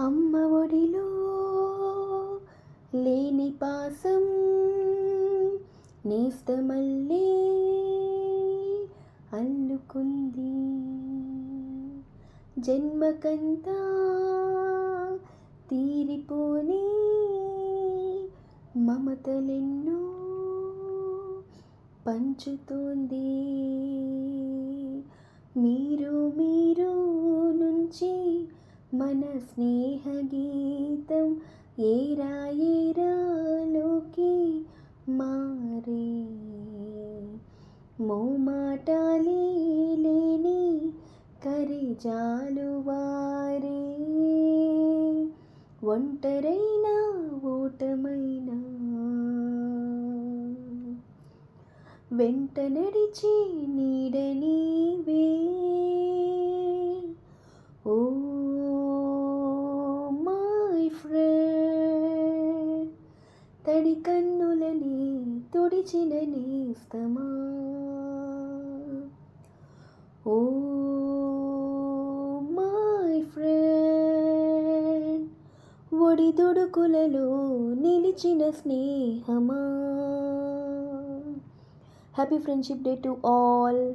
అమ్మ ఒడిలో లేని పాసం నేస్తమల్లే అల్లుకుంది. జన్మకంతా తీరిపోని మమతలెన్నో పంచుతోంది. మీరు మీరు నుంచి మన స్నేహ గీతం ఏరా ఏరాలోకి మారే. మోమాటాలే లేని కరిజాలు వారే. ఒంటరైనా ఓటమైనా. వెంట నడిచి నీడనీవే అతడి కన్నులని తుడిచిన నీస్తమా ఓ మై ఫ్రెండ్ ఒడిదుడుకులలో నిలిచిన స్నేహమా. Happy friendship day to all.